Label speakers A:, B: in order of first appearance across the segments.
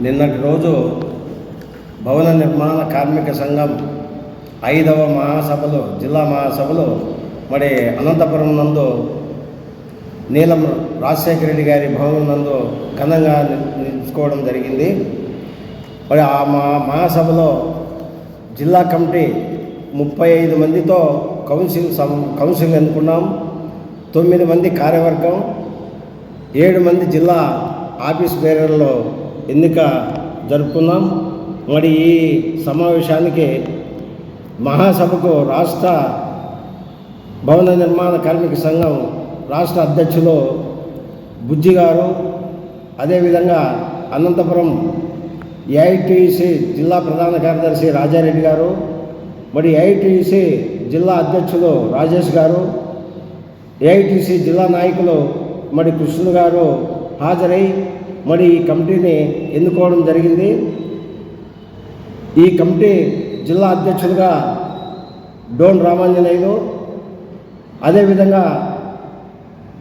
A: నిన్నటి రోజు భవన నిర్మాణ కార్మిక సంఘం ఐదవ మహాసభలు జిల్లా మహాసభలు మరి అనంతపురం నందు నీలం రాజశేఖర రెడ్డి గారి భవనం నందు ఘనంగా నిలుచుకోవడం జరిగింది. మరి ఆ మా మహాసభలో జిల్లా కమిటీ ముప్పై ఐదు మందితో కౌన్సిల్ సం కౌన్సిల్ అనుకున్నాం తొమ్మిది మంది కార్యవర్గం ఏడు మంది జిల్లా ఆఫీస్ బేరర్లో ఎన్నిక జరుపుకున్నాం? మరి ఈ సమావేశానికి మహాసభకు రాష్ట్ర భవన నిర్మాణ కార్మిక సంఘం రాష్ట్ర అధ్యక్షులు బుజ్జి గారు అదేవిధంగా అనంతపురం ఏఐటీసీ జిల్లా ప్రధాన కార్యదర్శి రాజారెడ్డి గారు మరి ఏఐటీసీ జిల్లా అధ్యక్షులు రాజేష్ గారు ఏఐటీసీ జిల్లా నాయకులు మరి కృష్ణుడు గారు హాజరై మరి ఈ కమిటీని ఎన్నుకోవడం జరిగింది. ఈ కమిటీ జిల్లా అధ్యక్షులుగా డోన్ రామాంజనేయులు అదేవిధంగా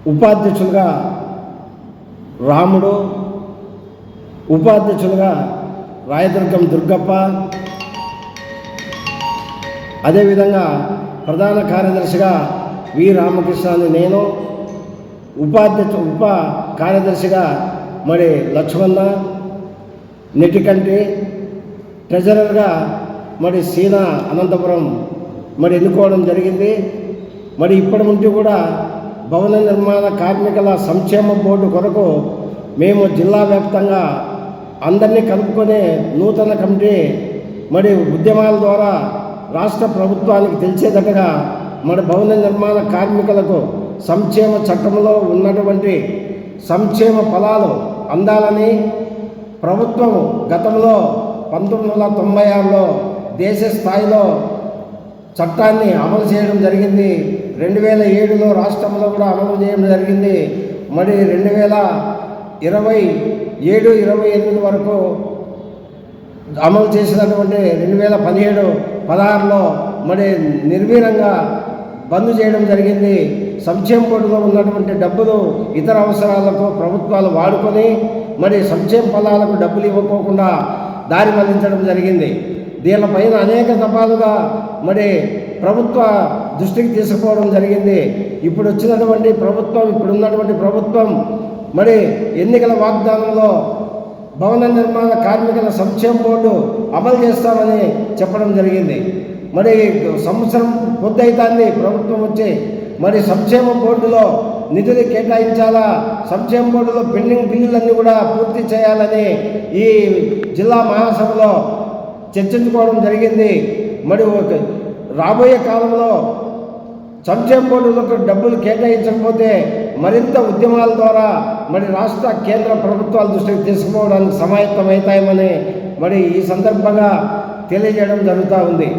A: ఉపాధ్యక్షులుగా రాముడు ఉపాధ్యక్షులుగా రాయదుర్గం దుర్గప్ప అదేవిధంగా ప్రధాన కార్యదర్శిగా వి రామకృష్ణ నేను ఉపాధ్యక్ష ఉప కార్యదర్శిగా మరి లక్ష్మణ నెటికంటి ట్రెజరర్గా మరి సీనా అనంతపురం మరి ఎన్నుకోవడం జరిగింది. మరి ఇప్పటి నుంచి కూడా భవన నిర్మాణ కార్మికుల సంక్షేమ బోర్డు కొరకు మేము జిల్లా వ్యాప్తంగా అందరినీ కలుపుకొని నూతన కమిటీ మరి ఉద్యమాల ద్వారా రాష్ట్ర ప్రభుత్వానికి తెలిసేటట్టుగా మన భవన నిర్మాణ కార్మికులకు సంక్షేమ చట్టంలో ఉన్నటువంటి సంక్షేమ ఫలాలు అందాలని ప్రభుత్వం గతంలో పంతొమ్మిది వందల తొంభై ఆరులో దేశ స్థాయిలో చట్టాన్ని అమలు చేయడం జరిగింది. రెండు వేల ఏడులో రాష్ట్రంలో కూడా అమలు చేయడం జరిగింది. మరి రెండు వేల ఇరవై ఏడు ఇరవై ఎనిమిది వరకు అమలు చేసినటువంటి రెండు వేల పదిహేడు పదహారులో మరి నిర్వీరంగా బంద్ చేయడం జరిగింది. సంక్షేమ బోర్డులో ఉన్నటువంటి డబ్బులు ఇతర అవసరాలకు ప్రభుత్వాలు వాడుకొని మరి సంక్షేమ ఫలాలకు డబ్బులు ఇవ్వకోకుండా దారి మళ్ళించడం జరిగింది. దీనిపైన అనేక దఫాలుగా మరి ప్రభుత్వ దృష్టికి తీసుకుపోవడం జరిగింది. ఇప్పుడు వచ్చినటువంటి ప్రభుత్వం ఇప్పుడు ఉన్నటువంటి ప్రభుత్వం మరి ఎన్నికల వాగ్దానంలో భవన నిర్మాణ కార్మికుల సంక్షేమ బోర్డు అమలు చేస్తామని చెప్పడం జరిగింది. మరి సంవత్సరం పొద్దైతాంది ప్రభుత్వం వచ్చి మరి సంక్షేమ బోర్డులో నిధులు కేటాయించాలా? సంక్షేమ బోర్డులో పెండింగ్ బిల్లులన్నీ కూడా పూర్తి చేయాలని ఈ జిల్లా మహాసభలో చర్చించుకోవడం జరిగింది. మరి ఒక రాబోయే కాలంలో సంక్షేమ బోర్డులకు డబ్బులు కేటాయించకపోతే మరింత ఉద్యమాల ద్వారా మరి రాష్ట్ర కేంద్ర ప్రభుత్వాల దృష్టికి తీసుకుపోవడానికి సమాయత్తమవుతాయని మరి ఈ సందర్భంగా తెలియజేయడం జరుగుతూ ఉంది.